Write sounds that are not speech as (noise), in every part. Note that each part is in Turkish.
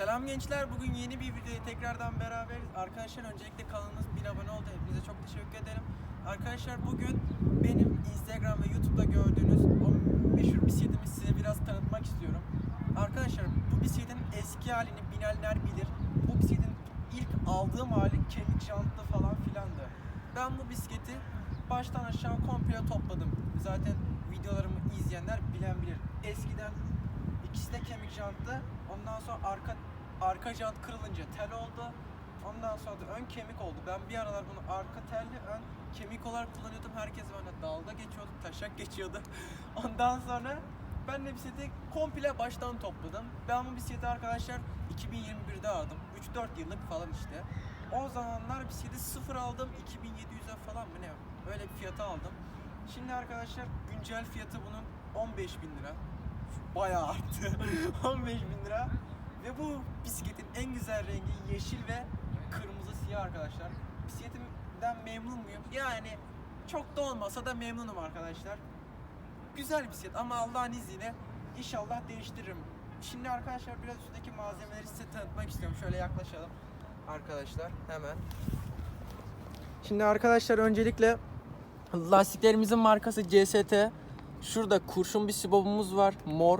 Selam gençler. Bugün yeni bir videoya tekrardan beraberiz. Arkadaşlar öncelikle kanalımız 1000 abone oldu. Hepinize çok teşekkür ederim. Arkadaşlar bugün benim Instagram ve YouTube'da gördüğünüz o meşhur bisikletimi size biraz tanıtmak istiyorum. Arkadaşlar bu bisikletin eski halini bilenler bilir. Bu bisikletin ilk aldığım hali kemik jantlı falan filandı. Ben bu bisikleti baştan aşağı komple topladım. Zaten videolarımı izleyenler bilen bilir. Eskiden İkisi de kemik jantlı. Ondan sonra arka arka jant kırılınca tel oldu. Ondan sonra da ön kemik oldu. Ben bir aralar bunu arka telli ön kemik olarak kullanıyordum. Herkes bana dalga geçiyordu, taşak geçiyordu. (laughs) Ondan sonra ben de bisikleti komple baştan topladım. Ben bu bisikleti arkadaşlar 2021'de aldım. 3-4 yıllık falan işte. O zamanlar bisikleti sıfır aldım. 2700'e falan mı ne? Öyle bir fiyata aldım. Şimdi arkadaşlar güncel fiyatı bunun 15 bin lira bayağı arttı. (laughs) 15 bin lira. Ve bu bisikletin en güzel rengi yeşil ve kırmızı siyah arkadaşlar. Bisikletimden memnun muyum? Yani çok da olmasa da memnunum arkadaşlar. Güzel bisiklet ama Allah'ın izniyle inşallah değiştiririm. Şimdi arkadaşlar biraz üstteki malzemeleri size tanıtmak istiyorum. Şöyle yaklaşalım. Arkadaşlar hemen. Şimdi arkadaşlar öncelikle lastiklerimizin markası CST. Şurada kurşun bir sibobumuz var. Mor.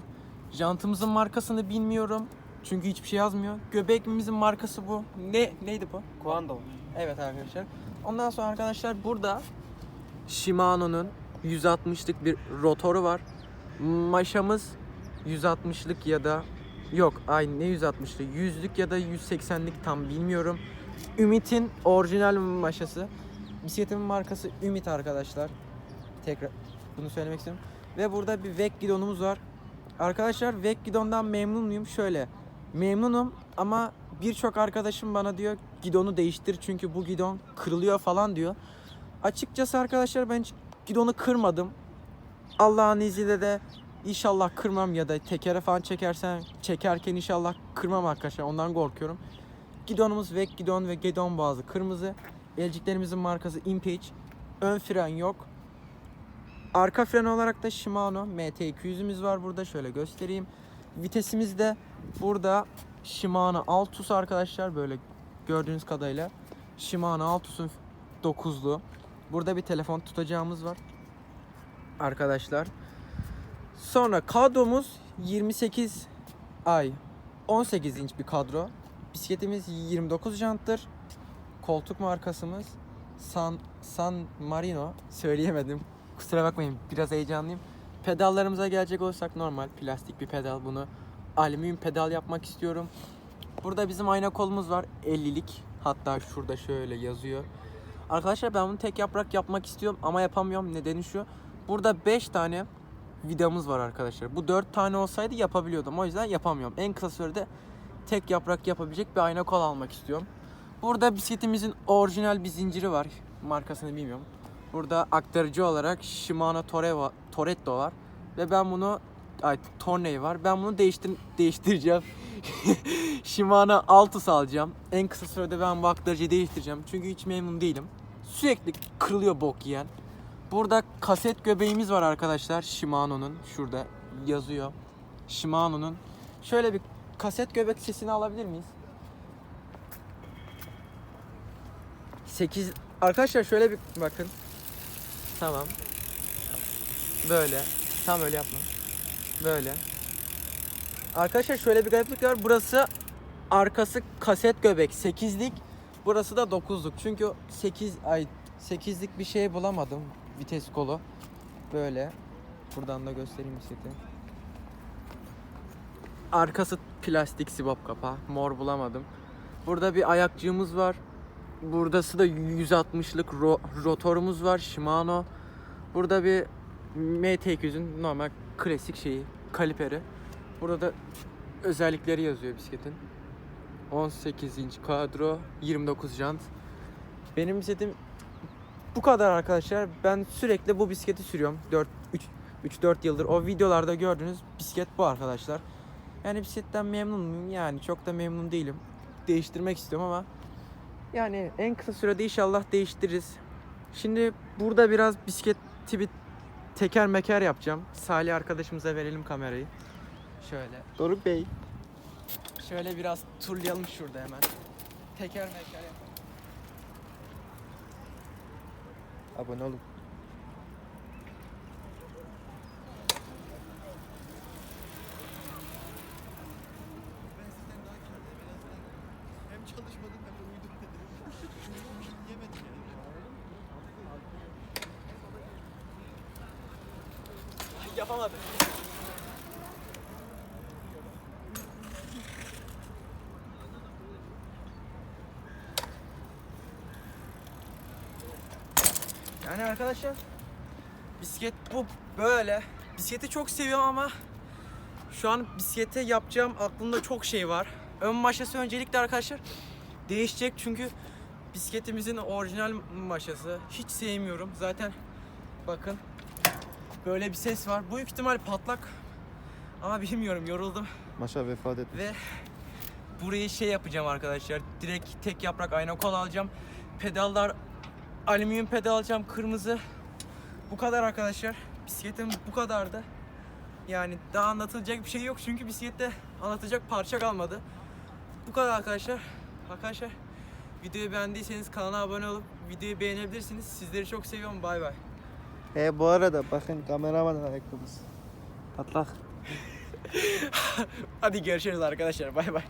Jantımızın markasını bilmiyorum. Çünkü hiçbir şey yazmıyor. Göbeğimizin markası bu. Ne neydi bu? Kuando. Evet arkadaşlar. Ondan sonra arkadaşlar burada Shimano'nun 160'lık bir rotoru var. Maşamız 160'lık ya da yok ay ne 160'lık 100'lük ya da 180'lik tam bilmiyorum. Ümit'in orijinal maşası. Bisikletimin markası Ümit arkadaşlar. Tekrar bunu söylemek istiyorum. Ve burada bir VEC gidonumuz var. Arkadaşlar VEC gidondan memnun muyum? Şöyle. Memnunum ama birçok arkadaşım bana diyor gidonu değiştir çünkü bu gidon kırılıyor falan diyor. Açıkçası arkadaşlar ben hiç gidonu kırmadım. Allah'ın izniyle de inşallah kırmam ya da tekere falan çekersen çekerken inşallah kırmam arkadaşlar ondan korkuyorum. Gidonumuz VEC gidon ve gidon bazı kırmızı. Elciklerimizin markası Impage. Ön fren yok. Arka fren olarak da Shimano MT200'ümüz var burada. Şöyle göstereyim. Vitesimiz de burada Shimano Altus arkadaşlar böyle gördüğünüz kadarıyla. Shimano Altus'un 9'lu. Burada bir telefon tutacağımız var. Arkadaşlar. Sonra kadromuz 28 ay 18 inç bir kadro. Bisikletimiz 29 janttır. Koltuk markasımız San San Marino söyleyemedim. Kusura bakmayın biraz heyecanlıyım. Pedallarımıza gelecek olursak normal plastik bir pedal bunu alüminyum pedal yapmak istiyorum. Burada bizim ayna kolumuz var 50'lik. Hatta şurada şöyle yazıyor. Arkadaşlar ben bunu tek yaprak yapmak istiyorum ama yapamıyorum. Nedeni şu. Burada 5 tane vidamız var arkadaşlar. Bu 4 tane olsaydı yapabiliyordum. O yüzden yapamıyorum. En kısa sürede tek yaprak yapabilecek bir ayna kol almak istiyorum. Burada bisikletimizin orijinal bir zinciri var. Markasını bilmiyorum. Burada aktarıcı olarak Shimano Toreva, Toretto var. Ve ben bunu ay Torney var. Ben bunu değiştir değiştireceğim. (laughs) Shimano Altus alacağım. En kısa sürede ben bu aktarıcıyı değiştireceğim. Çünkü hiç memnun değilim. Sürekli kırılıyor bok yiyen. Burada kaset göbeğimiz var arkadaşlar. Shimano'nun şurada yazıyor. Shimano'nun. Şöyle bir kaset göbek sesini alabilir miyiz? 8 Arkadaşlar şöyle bir bakın. Tamam. Böyle. Tam öyle yapma. Böyle. Arkadaşlar şöyle bir gariplik var. Burası arkası kaset göbek 8'lik. Burası da 9'luk. Çünkü 8 ay 8'lik bir şey bulamadım. Vites kolu. Böyle. Buradan da göstereyim bisikleti. Arkası plastik sibop kapağı. Mor bulamadım. Burada bir ayakçığımız var. Buradası da 160'lık ro- rotorumuz var Shimano. Burada bir MT200'ün normal klasik şeyi, kaliperi. Burada da özellikleri yazıyor bisikletin. 18 inç kadro, 29 jant. Benim bisikletim bu kadar arkadaşlar. Ben sürekli bu bisikleti sürüyorum. 4 3 3 4 yıldır o videolarda gördüğünüz bisiklet bu arkadaşlar. Yani bisikletten memnun muyum? Yani çok da memnun değilim. Değiştirmek istiyorum ama yani en kısa sürede inşallah değiştiririz. Şimdi burada biraz bisikleti bir teker meker yapacağım. Salih arkadaşımıza verelim kamerayı. Şöyle. Doruk Bey. Şöyle biraz turlayalım şurada hemen. Teker meker yapalım. Abone olun. Yapamadım. Yani arkadaşlar bisiklet bu böyle. Bisikleti çok seviyorum ama şu an bisiklete yapacağım aklımda çok şey var. Ön maşası öncelikle arkadaşlar değişecek çünkü bisikletimizin orijinal maşası hiç sevmiyorum. Zaten bakın böyle bir ses var. Bu büyük ihtimal patlak ama bilmiyorum yoruldum Maşa vefat etmiş. ve burayı şey yapacağım arkadaşlar. Direkt tek yaprak ayna kol alacağım. Pedallar alüminyum pedal alacağım kırmızı. Bu kadar arkadaşlar. Bisikletim bu kadardı. Yani daha anlatılacak bir şey yok çünkü bisiklette anlatacak parça kalmadı. Bu kadar arkadaşlar. Arkadaşlar videoyu beğendiyseniz kanala abone olup videoyu beğenebilirsiniz. Sizleri çok seviyorum. Bay bay. E bu arada bakın kameramanın ayakkabısı. Patlak. (laughs) Hadi görüşürüz arkadaşlar. Bay bay.